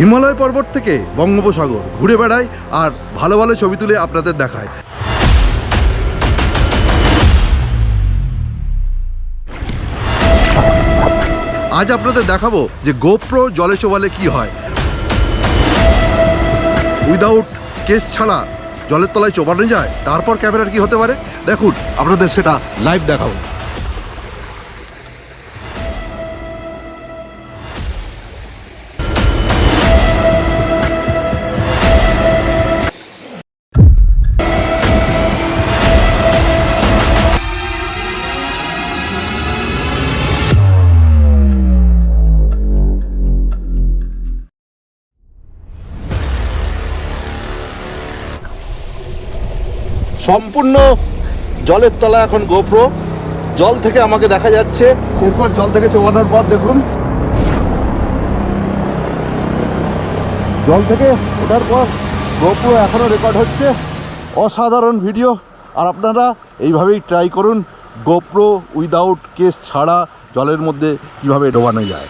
হিমালয় পর্বত থেকে বঙ্গোপসাগর ঘুরে বেড়ায় আর ভালো ভালো ছবি তুলে আপনাদের দেখায়। আজ আপনাদের দেখাবো যে গোপ্রো জলে চোবালে কি হয়। উইদাউট কেস ছাড়া জলের তলায় চোবানো যায়, তারপর ক্যামেরার কি হতে পারে? দেখুন, আপনাদের সেটা লাইভ দেখাবো। সম্পূর্ণ জলের তলা এখন গোপ্রো জল থেকে আমাকে দেখা যাচ্ছে। এরপর জল থেকে চোবানোর পর দেখুন। জল থেকে ওঠার পর গোপ্রো এখনও রেকর্ড হচ্ছে। অসাধারণ ভিডিও আর আপনারা এইভাবেই ট্রাই করুন। গোপ্রো উইদাউট কেস ছাড়া জলের মধ্যে কীভাবে ডোবানো যায়।